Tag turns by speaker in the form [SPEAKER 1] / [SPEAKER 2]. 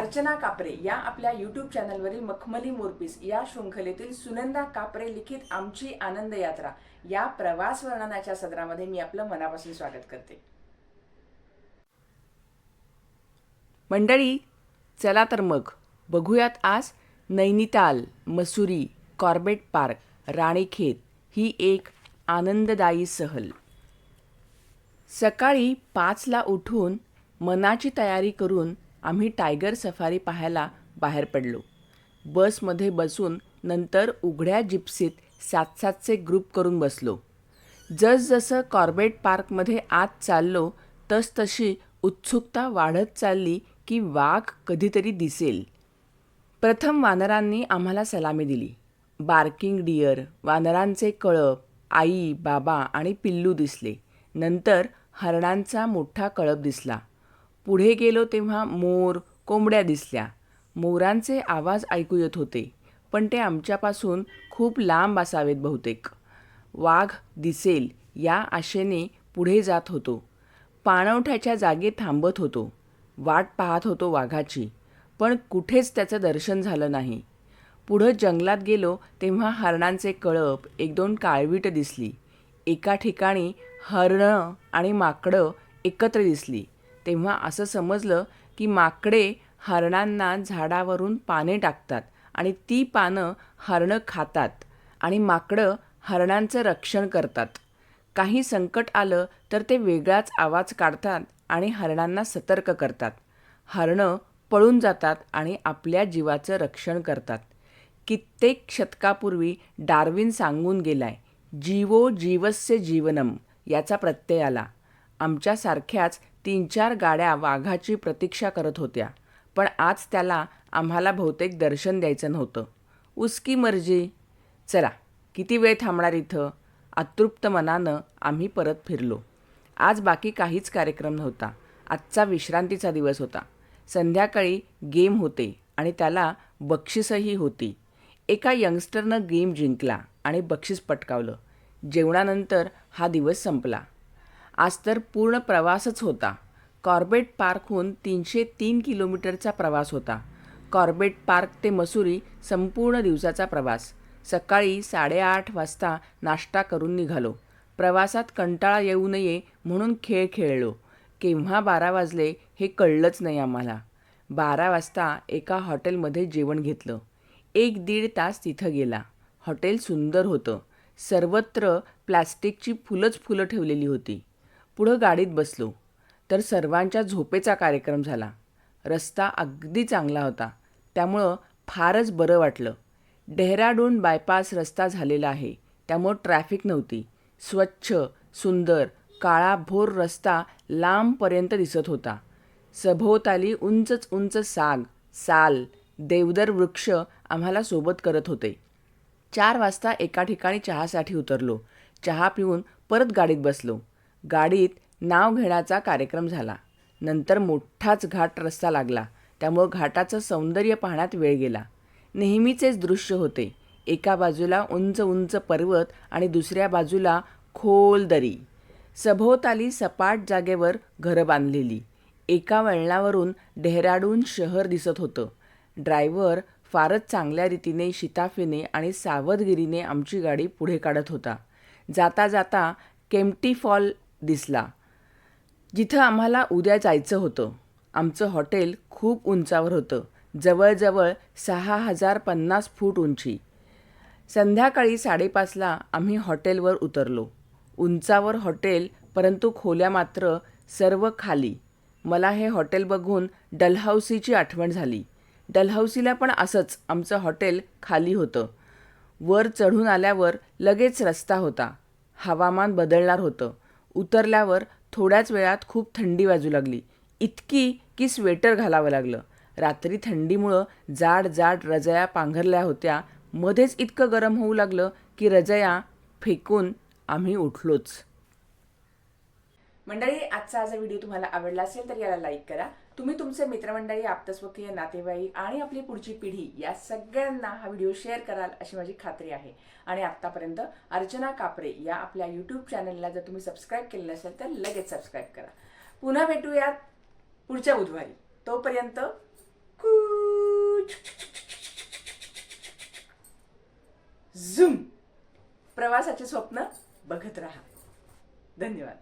[SPEAKER 1] अर्चना कापरे या आपल्या यूट्यूब चॅनलवरील मखमली मोरपीस या शृंखलेतील सुनंदा कापरे लिखित आमची आनंद यात्रा या प्रवास वर्णनाच्या सदरामध्ये मी आपलं मनापासून स्वागत करते. मंडळी चला तर मग बघूयात आज नैनिताल मसुरी कॉर्बेट पार्क राणीखेत ही एक आनंददायी सहल. सकाळी पाचला उठून मनाची तयारी करून आम्ही टायगर सफारी पाहायला बाहेर पडलो. बसमध्ये बसून नंतर उघड्या जिप्सीत सात सातचे ग्रुप करून बसलो. जसजसं कॉर्बेट पार्कमध्ये आत चाललो तसतशी उत्सुकता वाढत चालली की वाघ कधीतरी दिसेल. प्रथम वानरांनी आम्हाला सलामी दिली. बार्किंग डिअर वानरांचे कळप आई बाबा आणि पिल्लू दिसले. नंतर हरणांचा मोठा कळप दिसला. पुढे गेलो तेव्हा मोर कोंबड्या दिसल्या. मोरांचे आवाज ऐकू येत होते पण ते आमच्यापासून खूप लांब असावेत बहुतेक. वाघ दिसेल या आशेने पुढे जात होतो. पाणवठ्याच्या जागी थांबत होतो. वाट पाहत होतो वाघाची पण कुठेच त्याचं दर्शन झालं नाही. पुढं जंगलात गेलो तेव्हा हरणांचे कळप एक दोन काळवीट दिसली. एका ठिकाणी हरणं आणि माकडं एकत्र दिसली. तेव्हा असं समजलं की माकडे हरणांना झाडावरून पाने टाकतात आणि ती पानं हरणं खातात आणि माकडं हरणांचं रक्षण करतात. काही संकट आलं तर ते वेगळाच आवाज काढतात आणि हरणांना सतर्क करतात. हरणं पळून जातात आणि आपल्या जीवाचं रक्षण करतात. कित्येक शतकापूर्वी डार्विन सांगून गेलाय जीवो जीवस्य जीवनम याचा प्रत्यय आला. आमच्यासारख्याच तीन चार गाड्या वाघाची प्रतीक्षा करत होत्या. पण आज त्याला आम्हाला बहुतेक दर्शन द्यायचं नव्हतं. उसकी मर्जी. चला किती वेळ थांबणार इथं? अतृप्त मनानं आम्ही परत फिरलो. आज बाकी काहीच कार्यक्रम नव्हता. आजचा विश्रांतीचा दिवस होता. संध्याकाळी गेम होते आणि त्याला बक्षीसही होती. एका यंगस्टरनं गेम जिंकला आणि बक्षीस पटकावलं. जेवणानंतर हा दिवस संपला. आज तर पूर्ण प्रवासच होता. कॉर्बेट पार्कहून तीनशे तीन किलोमीटरचा प्रवास होता. कॉर्बेट पार्क ते मसुरी संपूर्ण दिवसाचा प्रवास. सकाळी साडेआठ वाजता नाश्ता करून निघालो. प्रवासात कंटाळा येऊ नये म्हणून खेळ खेळलो. केव्हा बारा वाजले हे कळलंच नाही आम्हाला. बारा वाजता एका हॉटेलमध्ये जेवण घेतलं. एक दीड तास तिथं गेला. हॉटेल सुंदर होतं. सर्वत्र प्लॅस्टिकची फुलंच फुलं ठेवलेली होती. पुढं गाडीत बसलो तर सर्वांच्या झोपेचा कार्यक्रम झाला. रस्ता अगदी चांगला होता. त्यामुळं फारच बरं वाटलं. डेहराडून बायपास रस्ता झालेला आहे. त्यामुळं ट्रॅफिक नव्हती. स्वच्छ सुंदर काळाभोर रस्ता लांबपर्यंत दिसत होता. सभोवताली उंचच उंच साग साल देवदर वृक्ष आम्हाला सोबत करत होते. चार वाजता एका ठिकाणी चहासाठी उतरलो. चहा पिऊन परत गाडीत बसलो. गाडीत नाव घेण्याचा कार्यक्रम झाला. नंतर मोठाच घाट रस्ता लागला. त्यामुळं घाटाचं सौंदर्य पाहण्यात वेळ गेला. नेहमीचेच दृश्य होते. एका बाजूला उंच उंच पर्वत आणि दुसऱ्या बाजूला खोल दरी. सभोवताली सपाट जागेवर घरं बांधलेली. एका वळणावरून डेहराडून शहर दिसत होतं. ड्रायव्हर फारच चांगल्या रीतीने शिताफीने आणि सावधगिरीने आमची गाडी पुढे काढत होता. जाता जाता केम्प्टी फॉल दिसला. जिथं आम्हाला उद्या जायचं होतं. आमचं हॉटेल खूप उंचावर होतं. जवळजवळ सहा हजार पन्नास फूट उंची. संध्याकाळी साडेपाचला आम्ही हॉटेलवर उतरलो. उंचावर हॉटेल परंतु खोल्या मात्र सर्व खाली. मला हे हॉटेल बघून डलहौसीची आठवण झाली. डलहौसीला पण असंच आमचं हॉटेल खाली होतं. वर चढून आल्यावर लगेच रस्ता होता. हवामान बदलणार होतं. उतरल्यावर थोड्याच वेळात खूप थंडी वाजू लागली. इतकी की स्वेटर घालावं लागलं. रात्री थंडीमुळं जाड जाड रजया पांघरल्या होत्या. मध्येच इतकं गरम होऊ लागलं की रजया फेकून आम्ही उठलोच. मंडळी आजचा हा व्हिडिओ तुम्हाला आवडला असेल तर याला लाईक करा. तुम्ही तुमचे मित्रमंडळी आप्तस्वकीय नातेवाईक आणि आपली पुढची पिढी या सगळ्यांना हा व्हिडिओ शेअर कराल अशी माझी खात्री आहे. आणि आत्तापर्यंत अर्चना कापरे या आपल्या यूट्यूब चॅनलला जर तुम्ही सबस्क्राईब केलं असेल तर लगेच सबस्क्राईब करा. पुन्हा भेटूयात पुढच्या बुधवारी. तोपर्यंत झूम! प्रवासाचे स्वप्न बघत राहा. धन्यवाद.